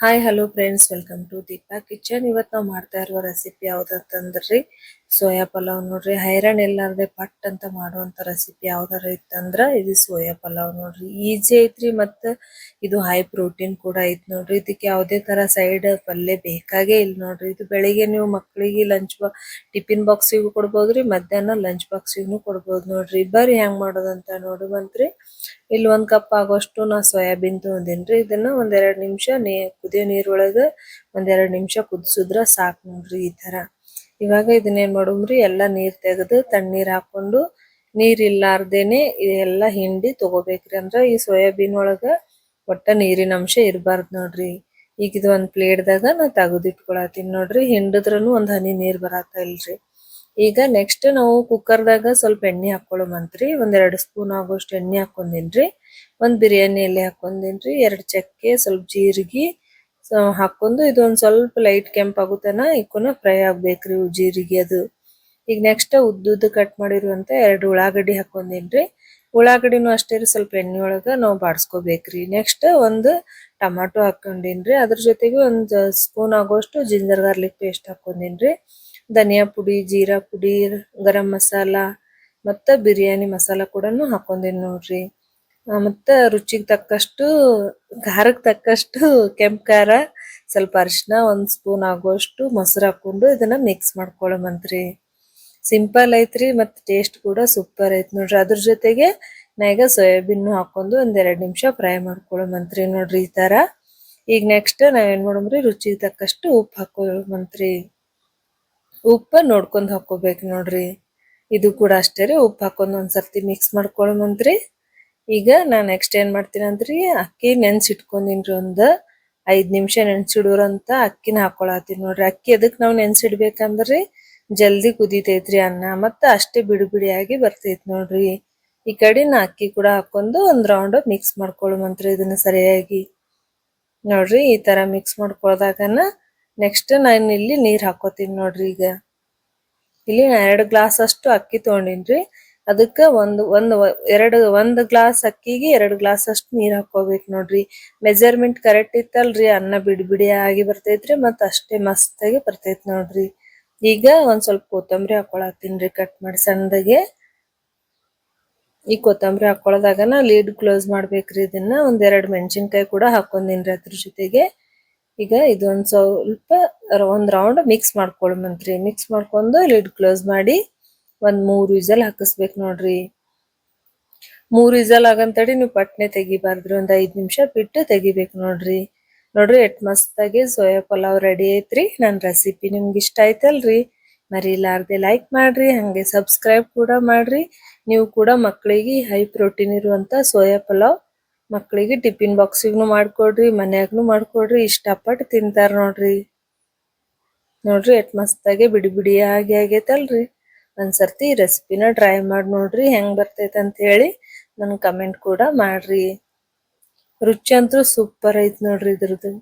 Hi hello friends welcome to Deepa kitchen ಇವತ್ತು ನಾವು ಮಾಡ್ತಾ ಇರುವ ರೆಸಿಪಿ ಯಾವ್ದಂತಂದ್ರಿ ಸೋಯಾ ಪಲಾವ್ ನೋಡ್ರಿ. ಹೈರಾಣ ಇಲ್ಲಾರ್ದೆ ಪಟ್ ಅಂತ ಮಾಡುವಂತ ರೆಸಿಪಿ ಯಾವ್ದಾರ ಇತ್ತಂದ್ರ ಇದು ಸೋಯಾ ಪಲಾವ್ ನೋಡ್ರಿ. ಈಜಿ ಐತ್ರಿ ಮತ್ತ ಇದು ಹೈ ಪ್ರೋಟೀನ್ ಕೂಡ ಐತ್ ನೋಡ್ರಿ. ಇದಕ್ಕೆ ಯಾವ್ದೇ ತರ ಸೈಡ್ ಪಲ್ಯ ಬೇಕಾಗೇ ಇಲ್ಲ ನೋಡ್ರಿ. ಇದು ಬೆಳಿಗ್ಗೆ ನೀವು ಮಕ್ಕಳಿಗೆ ಲಂಚ್ ಟಿಫಿನ್ ಬಾಕ್ಸಿಗೂ ಕೊಡ್ಬೋದ್ರಿ, ಮಧ್ಯಾಹ್ನ ಲಂಚ್ ಬಾಕ್ಸಿಗೂ ಕೊಡ್ಬೋದು ನೋಡ್ರಿ. ಬರ್ರಿ ಹೆಂಗ್ ಮಾಡೋದಂತ ನೋಡುವಂತ್ರಿ ಇಲ್ಲಿ ಒಂದ್ ಕಪ್ ಆಗೋಷ್ಟು ನಾ ಸೋಯಾಬೀನ್ ತಗೊಂಡಿನ್ರಿ. ಇದನ್ನ ಒಂದೆರಡ್ ನಿಮಿಷ ನೀ ಕುದಿಯೋ ನೀರೊಳಗ ಒಂದೆರಡ್ ನಿಮಿಷ ಕುದಿಸಿದ್ರ ಸಾಕ್ ನೋಡ್ರಿ ಈ ತರ. ಇವಾಗ ಇದನ್ನ ಏನ್ ಮಾಡುಮ್ರಿ ಎಲ್ಲಾ ನೀರ್ ತೆಗೆದು ತಣ್ಣೀರ್ ಹಾಕೊಂಡು ನೀರ್ ಇಲ್ಲಾರ್ದೇನೆ ಎಲ್ಲಾ ಹಿಂಡಿ ತಗೋಬೇಕ್ರಿ. ಅಂದ್ರ ಈ ಸೋಯಾಬೀನ್ ಒಳಗ ಒಟ್ಟ ನೀರಿನ ಅಂಶ ಇರಬಾರ್ದು ನೋಡ್ರಿ. ಈಗ ಇದು ಒಂದ್ ಪ್ಲೇಟ್ದಾಗ ನಾ ತೆಗೆದಿಟ್ಕೊಳತೀನಿ ನೋಡ್ರಿ. ಹಿಂಡದ್ರನು ಒಂದ್ ಹನಿ ನೀರ್ ಬರಾತ ಇಲ್ರಿ. ಈಗ ನೆಕ್ಸ್ಟ್ ನಾವು ಕುಕ್ಕರ್ದಾಗ ಸ್ವಲ್ಪ ಎಣ್ಣೆ ಹಾಕೊಳ್ಳೋಮಂತ್ರಿ ಒಂದ್ ಸ್ಪೂನ್ ಆಗೋಷ್ಟು ಎಣ್ಣೆ ಹಾಕೊಂಡಿನ್ರಿ. ಒಂದ್ ಬಿರಿಯಾನಿ ಎಲೆ ಹಾಕೊಂಡಿನ್ರಿ? ಎರಡ್ ಚಕ್ಕೆ ಸ್ವಲ್ಪ ಜೀರಿಗೆ ಹಾಕೊಂಡು ಇದೊಂದು ಸ್ವಲ್ಪ ಲೈಟ್ ಕೆಂಪ್ ತನ ಇಕ್ಕುನ ಫ್ರೈ ಆಗ್ಬೇಕ್ರಿ ಜೀರಿಗೆ ಅದು. ಈಗ ನೆಕ್ಸ್ಟ್ ಉದ್ದುದ್ದು ಕಟ್ ಮಾಡಿರುವಂತ ಎರಡು ಉಳ್ಳಾಗಡ್ಡಿ ಹಾಕೊಂಡಿನ್ರಿ ಉಳ್ಳಾಗಡ್ಡಿನೂ ಅಷ್ಟೇ ರೀ, ಸ್ವಲ್ಪ ಎಣ್ಣೆ ಒಳಗೆ ನಾವು ಬಾಡ್ಸ್ಕೊಬೇಕ್ರಿ. ನೆಕ್ಸ್ಟ್ ಒಂದು ಟಮಾಟೊ ಹಾಕೊಂಡಿನ್ರಿ ಅದ್ರ ಜೊತೆಗೆ ಒಂದು ಸ್ಪೂನ್ ಆಗೋಷ್ಟು ಜಿಂಜರ್ ಗಾರ್ಲಿಕ್ ಪೇಸ್ಟ್ ಹಾಕೊಂಡಿನ್ರಿ ಧನಿಯಾ ಪುಡಿ, ಜೀರಾ ಪುಡಿ, ಗರಂ ಮಸಾಲ ಮತ್ತು ಬಿರಿಯಾನಿ ಮಸಾಲ ಕೂಡನು ಹಾಕೊಂಡಿನ್ ನೋಡ್ರಿ. ಮತ್ತ ರುಚಿಗೆ ತಕ್ಕಷ್ಟು ಖಾರಕ್ಕೆ ತಕ್ಕಷ್ಟು ಕೆಂಪು ಖಾರ, ಸ್ವಲ್ಪ ಅರಿಶಿನ, ಒಂದ್ ಸ್ಪೂನ್ ಆಗುವಷ್ಟು ಮೊಸರು ಹಾಕೊಂಡು ಇದನ್ನ ಮಿಕ್ಸ್ ಮಾಡ್ಕೊಳ್ಳಮಂತ್ರಿ ಸಿಂಪಲ್ ಐತ್ರಿ ಮತ್ ಟೇಸ್ಟ್ ಕೂಡ ಸೂಪರ್ ಐತ್ ನೋಡ್ರಿ. ಅದ್ರ ಜೊತೆಗೆ ನಾಗ ಸೋಯಾಬೀನ್ ಹಾಕೊಂಡು ಒಂದ್ ಎರಡ್ ನಿಮಿಷ ಫ್ರೈ ಮಾಡ್ಕೊಳ್ಳಮಂತ್ರಿ ನೋಡ್ರಿ ಈ ತರ. ಈಗ ನೆಕ್ಸ್ಟ್ ನಾವೇನ್ ಮಾಡೋಮ್ರಿ ರುಚಿಗೆ ತಕ್ಕಷ್ಟು ಉಪ್ಪು ಹಾಕೊಳ್ಳಮಂತ್ರಿ ಉಪ್ಪು ನೋಡ್ಕೊಂಡು ಹಾಕೋಬೇಕು ನೋಡ್ರಿ. ಇದು ಕೂಡ ಅಷ್ಟೇ ರೀ. ಉಪ್ಪು ಹಾಕೊಂಡು ಒಂದ್ಸರ್ತಿ ಮಿಕ್ಸ್ ಮಾಡ್ಕೊಳಮಂತ್ರಿ ಈಗ ನಾ ನೆಕ್ಸ್ಟ್ ಏನ್ ಮಾಡ್ತೀನಿ ಅಂದ್ರಿ, ಅಕ್ಕಿ ನೆನ್ಸಿಟ್ಕೊಂಡಿನ್ರಿ ಒಂದು ಐದ್ ನಿಮಿಷ ನೆನ್ಸಿಡೋರಂತ ಅಕ್ಕಿನ ಹಾಕೊಳತ್ತೀನಿ ನೋಡ್ರಿ. ಅಕ್ಕಿ ಅದಕ್ಕೆ ನಾವು ನೆನ್ಸಿಡ್ಬೇಕಂದ್ರಿ, ಜಲ್ದಿ ಕುದಿತೈತ್ರಿ ಅನ್ನ ಮತ್ತ ಅಷ್ಟೇ ಬಿಡಿ ಬಿಡಿಯಾಗಿ ಬರ್ತೈತಿ ನೋಡ್ರಿ. ಈ ಕಡೆ ನಾ ಅಕ್ಕಿ ಕೂಡ ಹಾಕೊಂಡು ಒಂದ್ ರೌಂಡ್ ಮಿಕ್ಸ್ ಮಾಡ್ಕೊಳ್ಳುವಂತ್ರಿ ಇದನ್ನ ಸರಿಯಾಗಿ ನೋಡ್ರಿ, ಈ ತರ ಮಿಕ್ಸ್ ಮಾಡ್ಕೊಳ್ದಾಗನ ನೆಕ್ಸ್ಟ್ ನಾನು ಇಲ್ಲಿ ನೀರ್ ಹಾಕೋತೀನಿ ನೋಡ್ರಿ ಈಗ. ಇಲ್ಲಿ ಎರಡ್ ಗ್ಲಾಸ್ ಅಷ್ಟು ಅಕ್ಕಿ ತಗೊಂಡಿನ್ರಿ. ಅದಕ್ಕ ಒಂದು, ಒಂದ್, ಎರಡು, ಒಂದು ಗ್ಲಾಸ್ ಅಕ್ಕಿಗೆ ಎರಡು ಗ್ಲಾಸ್ ಅಷ್ಟು ನೀರ್ ಹಾಕೋಬೇಕ್ ನೋಡ್ರಿ. ಮೆಜರ್ಮೆಂಟ್ ಕರೆಕ್ಟ್ ಇತ್ತಲ್ರಿ, ಅನ್ನ ಬಿಡಿ ಬಿಡಿ ಆಗಿ ಬರ್ತೈತ್ರಿ ಮತ್ತೆ ಅಷ್ಟೇ ಮಸ್ತಾಗಿ ಬರ್ತೈತ್ ನೋಡ್ರಿ. ಈಗ ಒಂದ್ ಸ್ವಲ್ಪ ಕೊತ್ತಂಬರಿ ಹಾಕೊಳತ್ತೀನ್ರಿ ಕಟ್ ಮಾಡಿ ಸಣ್ಣದಾಗೆ. ಈ ಕೊತ್ತಂಬರಿ ಹಾಕೊಳ್ಳೋದಾಗನ ಲೀಡ್ ಕ್ಲೋಸ್ ಮಾಡ್ಬೇಕ್ರಿ ಇದನ್ನ. ಒಂದ್ ಎರಡ್ ಮೆಣಸಿನ್ಕಾಯಿ ಕೂಡ ಹಾಕೊಂಡಿನ್ರಿ ಅದ್ರ ಜೊತೆಗೆ. ಈಗ ಇದೊಂದು ಸ್ವಲ್ಪ ಒಂದು ಒಂದ್ ರೌಂಡ್ ಮಿಕ್ಸ್ ಮಾಡ್ಕೊಳ್ಬಂತ್ರಿ ಮಿಕ್ಸ್ ಮಾಡ್ಕೊಂಡು ಲೀಡ್ ಕ್ಲೋಸ್ ಮಾಡಿ ಒಂದ್ ಮೂರ್ ವಿಸಲ್ ಹಾಕಿಸ್ಬೇಕು ನೋಡ್ರಿ. ಮೂರ್ ವಿಸಲ್ ಆಗಂತಡಿ ನೀವು ಪಟ್ನೆ ತೆಗಿಬಾರ್ದ್ರಿ, ಒಂದ್ ಐದ್ ನಿಮಿಷ ಬಿಟ್ಟು ತೆಗಿಬೇಕು ನೋಡ್ರಿ. ನೋಡ್ರಿ, ಎಟ್ ಮಸ್ತಾಗಿ ಸೋಯಾ ಪಲಾವ್ ರೆಡಿ ಐತ್ರಿ. ನನ್ನ ರೆಸಿಪಿ ನಿಮ್ಗೆ ಇಷ್ಟ ಆಯ್ತಲ್ರಿ ಮರಿಲಾರ್ದೆ ಲೈಕ್ ಮಾಡ್ರಿ, ಹಂಗೆ ಸಬ್ಸ್ಕ್ರೈಬ್ ಕೂಡ ಮಾಡ್ರಿ. ನೀವು ಕೂಡ ಮಕ್ಕಳಿಗೆ ಹೈ ಪ್ರೋಟೀನ್ ಇರುವಂತ ಸೋಯಾ ಪಲಾವ್ ಮಕ್ಕಳಿಗೆ ಟಿಫಿನ್ ಬಾಕ್ಸಿಗ್ನು ಮಾಡ್ಕೊಡ್ರಿ, ಮನ್ಯಾಗ್ನು ಮಾಡ್ಕೊಡ್ರಿ ಇಷ್ಟಪಟ್ಟು ತಿಂತಾರ ನೋಡ್ರಿ. ನೋಡ್ರಿ, ಎಟ್ ಮಸ್ತಾಗೆ ಬಿಡಿ ಬಿಡಿಯಾಗಿ ಆಗೈತಲ್ರಿ. ಒಂದ್ಸರ್ತಿ ರೆಸಿಪಿನ ಟ್ರೈ ಮಾಡಿ ನೋಡ್ರಿ, ಹೆಂಗ್ ಬರ್ತೈತೆ ಅಂತ ಹೇಳಿ ನನ್ ಕಮೆಂಟ್ ಕೂಡ ಮಾಡ್ರಿ. ರುಚಿ ಅಂತೂ ಸೂಪರ್ ಐತ್ ನೋಡ್ರಿ ಇದ್ರದ್ದು.